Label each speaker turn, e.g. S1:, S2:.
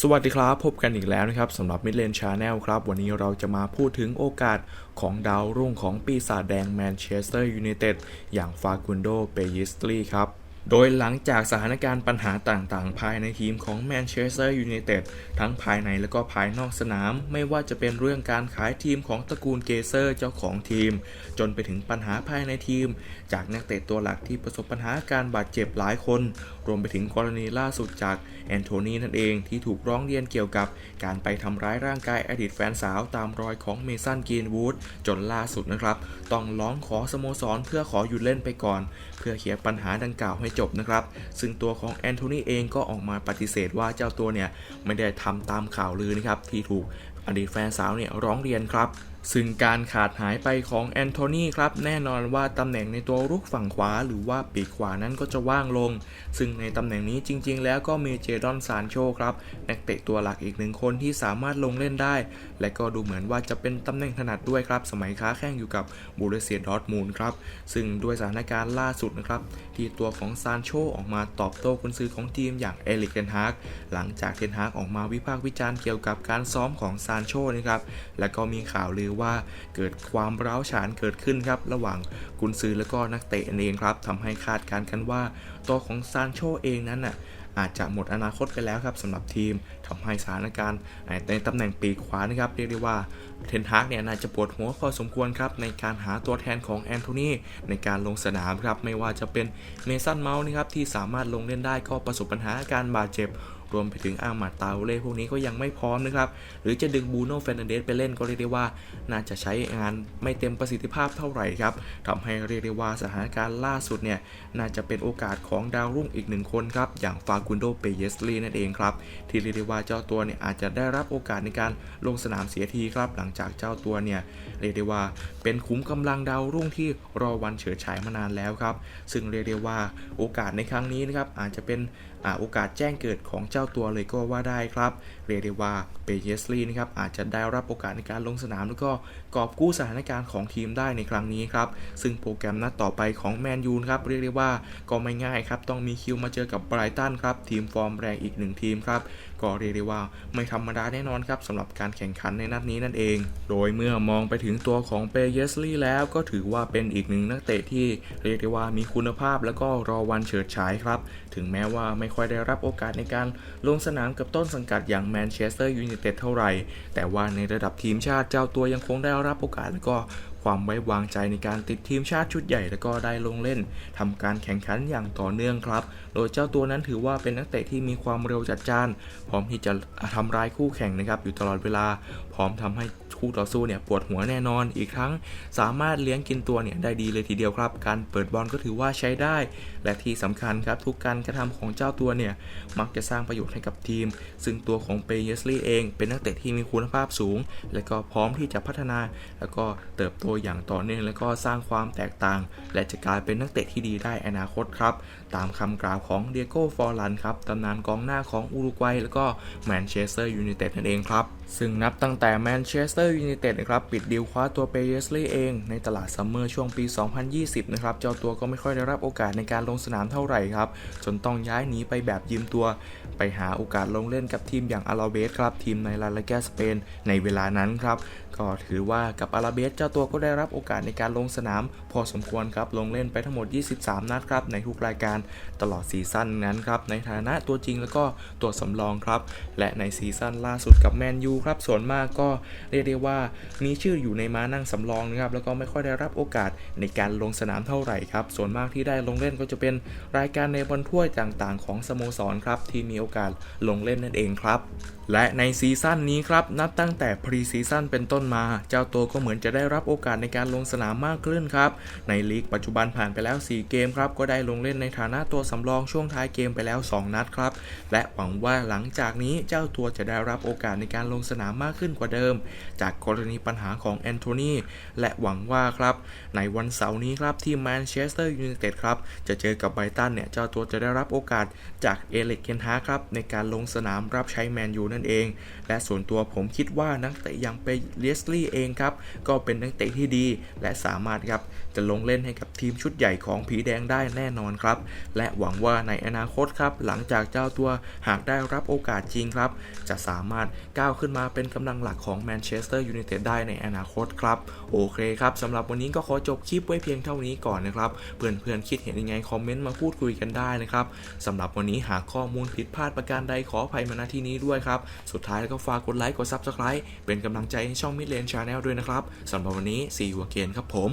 S1: สวัสดีครับ พบกันอีกแล้วนะครับสำหรับ Mid Lane Channel ครับ วันนี้เราจะมาพูดถึงโอกาสของดาวรุ่งของปีศาจแดงแมนเชสเตอร์ยูไนเต็ดอย่างฟากุนโด เปยิสตลีครับ โดยหลังจากสถานการณ์ปัญหาต่างๆ ภายในทีมของแมนเชสเตอร์ยูไนเต็ดทั้งภายในและก็ภายนอกสนาม ไม่ว่าจะเป็นเรื่องการขายทีมของตระกูลเกเซอร์เจ้าของทีม จนไปถึงปัญหาภายในทีม จากนักเตะตัวหลักที่ประสบปัญหาการบาดเจ็บหลายคน รวมไปถึงกรณีล่าสุดจากแอนโทนีนั่นเองที่ถูกร้องเรียนเกี่ยวกับ การไปทำร้ายร่างกายอดีตแฟนสาวตามรอยของเมสันกีนวูดจนล่าสุดนะครับ ต้องร้องขอสโมสรเพื่อขอหยุดเล่นไปก่อน เพื่อเคลียร์ปัญหาดังกล่าวให้จบนะครับ ซึ่งตัวของแอนโทนีเองก็ออกมาปฏิเสธว่าเจ้าตัวเนี่ยไม่ได้ทำตามข่าวลือนะครับที่ถูกอดีตแฟนสาวเนี่ยร้องเรียนครับ ซึ่งการขาดหายไปของแอนโทนีครับแน่นอนว่าตำแหน่งในตัวรุกฝั่งขวาหรือว่าปีกขวานั้นก็จะว่างลง ซึ่งในตำแหน่งนี้จริง ๆ แล้วก็มีเจดอนซานโชครับนักเตะตัวหลักอีกหนึ่งคนที่สามารถลงเล่นได้ และก็ดูเหมือนว่าจะเป็นตำแหน่งถนัดด้วยครับ สมัยค้าแข่งอยู่กับบูเรเซียดอร์ทมูลครับซึ่งด้วยสถานการณ์ล่าสุดนะครับที่ตัวของซานโชออกมาตอบโต้กุนซื้อของทีมอย่างเอลิกเทนฮากหลังจากเทนฮากออกมาวิพากษ์วิจารณ์เกี่ยวกับการซ้อมของซานโชนะครับและก็มีข่าวลือว่าเกิดความร้าวฉานเกิดขึ้นครับ ระหว่างกุนซือและก็นักเตะเองครับทำให้คาดการณ์กันว่า ตัวของซานโชเองนั้นน่ะอาจจะหมดอนาคตไปแล้วครับสำหรับทีมทำให้สถานการณ์ในตำแหน่งปีกขวานะครับเรียกได้ว่าเทนฮากเนี่ยน่าจะปวดหัวพอสมควรครับในการหาตัวแทนของแอนโทนีในการลงสนามครับไม่ว่าจะเป็นเมสันเมาส์นะครับที่สามารถลงเล่นได้ก็ประสบปัญหาการบาดเจ็บ รวมไปถึงอามาตาเล่พวกนี้ก็ยังไม่พร้อมนะครับ หรือจะดึงบูโน่เฟรนันเดสไปเล่นก็เรียกได้ว่า น่าจะใช้งานไม่เต็มประสิทธิภาพเท่าไหร่ครับทำให้เรียกได้ว่าสถานการณ์ล่าสุดเนี่ยน่าจะเป็นโอกาสของดาวรุ่งอีกหนึ่งคนครับอย่างฟากุนโดเปเยสลีนั่นเองครับที่เรียกได้ว่าเจ้าตัวเนี่ยอาจจะได้รับโอกาสในการลงสนามเสียทีครับ หลังจากเจ้าตัวเนี่ยเรียกได้ว่าเป็นขุมกำลังดาวรุ่งที่รอวันเฉิดฉายมานานแล้วครับ ซึ่งเรียกได้ว่าโอกาสในครั้งนี้นะครับอาจจะเป็นอโอกาสแจ้งเกิดของเจ้าาตัวเลยก็ว่าได้ครับเรียกได้ว่าเปเยสลีนะครับอาจจะได้รับโอกาสในการลงสนาม แล้วก็กอบกู้สถานการณ์ของทีมได้ในครั้งนี้ครับ ซึ่งโปรแกรมนัดต่อไปของแมนยูครับเรียกได้ว่าก็ไม่ง่ายครับ ต้องมีคิวมาเจอกับไบรตันครับ ทีมฟอร์มแรงอีกหนึ่งทีมครับ ก็เรียกได้ว่าไม่ธรรมดาแน่นอนครับสำหรับการแข่งขันในนัดนี้นั่นเอง โดยเมื่อมองไปถึงตัวของเปเยสลี่แล้วก็ถือว่าเป็นอีกหนึ่งนักเตะที่เรียกได้ว่ามีคุณภาพแล้วก็รอวันเฉิดฉายครับ ถึงแม้ว่าไม่ค่อยได้รับโอกาสในการลงสนามกับต้นสังกัดอย่างแมนเชสเตอร์ยูไนเต็ดเท่าไหร่ แต่ว่าในระดับทีมชาติเจ้าตัวยังคงได้รับโอกาสแล้วก็ ความไว้วางใจในการติดทีมชาติชุดใหญ่แล้วก็ได้ลงเล่นทำการแข่งขันอย่างต่อเนื่องครับ โดยเจ้าตัวนั้นถือว่าเป็นนักเตะที่มีความเร็วจัดจ้าน พร้อมที่จะทำร้ายคู่แข่งนะครับอยู่ตลอดเวลา พร้อมทำให้คู่ต่อสู้เนี่ยปวดหัวแน่นอน อีกครั้งสามารถเลี้ยงกินตัวเนี่ยได้ดีเลยทีเดียวครับ การเปิดบอลก็ถือว่าใช้ได้ และที่สำคัญครับทุกการกระทำของเจ้าตัวเนี่ยมักจะสร้างประโยชน์ให้กับทีม ซึ่งตัวของเปเยสลีเอง เป็นนักเตะที่มีคุณภาพสูง และก็พร้อมที่จะพัฒนา แล้วก็เติบโตวอย่างต่อเนื่องแล้วก็สร้างความแตกต่าง และจะกลายเป็นนักเตะที่ดีได้อนาคตครับ ตามคำกล่าวของเดียโก้ฟอร์ลันครับตำนานกองหน้าของอุรุกวัยแล้วก็แมนเชสเตอร์ยูไนเต็ดนั่นเองครับ ซึ่งนับตั้งแต่แมนเชสเตอร์ยูไนเต็ดนะครับปิดดีลคว้าตัวเปเยสลีเองในตลาดซัมเมอร์ช่วงปี 2020 นะครับเจ้าตัวก็ไม่ค่อยได้รับโอกาสในการลงสนามเท่าไหร่ครับ จนต้องย้ายหนีไปแบบยืมตัว ไปหาโอกาสลงเล่นกับทีมอย่างอาราเบสครับทีมในลาลิกาสเปนในเวลานั้นครับ ก็ถือว่ากับอาราเบสเจ้าตัวก็ได้รับโอกาสในการลงสนาม พอสมควรครับลงเล่นไปทั้งหมด 23 นัดครับในทุกรายการตลอดซีซั่นนั้นครับในฐานะตัวจริงแล้วก็ตัวสำรองครับ และในซีซั่นล่าสุดกับแมนยูครับส่วนมากก็เรียกได้ว่ามีชื่ออยู่ในม้านั่งสำรองนะครับแล้วก็ไม่ค่อยได้รับโอกาสในการลงสนามเท่าไหร่ครับส่วนมากที่ได้ลงเล่นก็จะเป็นรายการในบอลถ้วยต่างๆ ของสโมสรครับที่มีโอกาสลงเล่นนั่นเองครับและในซีซั่นนี้ครับนับตั้งแต่พรีซีซั่นเป็นต้นมา เจ้าตัวก็เหมือนจะได้รับโอกาสในการลงสนามมากขึ้นครับ ในลีกปัจจุบันผ่านไปแล้ว 4 เกมครับ ก็ได้ลงเล่นในฐานะตัวสำรองช่วงท้ายเกมไปแล้ว 2 นัดครับ และหวังว่าหลังจากนี้เจ้าตัวจะได้รับโอกาสในการลงสนามมากขึ้นกว่าเดิม จากกรณีปัญหาของแอนโทนีและหวังว่าครับในวันเสาร์นี้ครับที่แมนเชสเตอร์ยูไนเต็ดครับจะเจอกับไบรตันเนี่ยเจ้าตัวจะได้รับโอกาสจากเอเล็กเคนฮาครับในการลงสนามรับใช้แมนยูนั่นเอง และส่วนตัวผมคิดว่านักเตะอย่างเปเยสลีย์เองครับก็เป็นนักเตะที่ดีและสามารถครับ จะลงเล่นให้กับทีมชุดใหญ่ของผีแดงได้แน่นอนครับ และหวังว่าในอนาคตครับ หลังจากเจ้าตัวหากได้รับโอกาสจริงครับ จะสามารถก้าวขึ้นมาเป็นกำลังหลักของแมนเชสเตอร์ยูไนเต็ดได้ในอนาคตครับ โอเคครับสำหรับวันนี้ก็ขอจบคลิปไว้เพียงเท่านี้ก่อนนะครับ เพื่อนๆคิดเห็นยังไงคอมเมนต์มาพูดคุยกันได้นะครับสำหรับวันนี้หากข้อมูลผิดพลาดประการใดขออภัยมาณที่นี้ด้วยครับ สุดท้ายแล้วก็ฝากกดไลค์กด Subscribe เป็นกำลังใจให้ช่องมิดเลนชาแนลด้วยนะครับสำหรับวันนี้ see you again ครับผม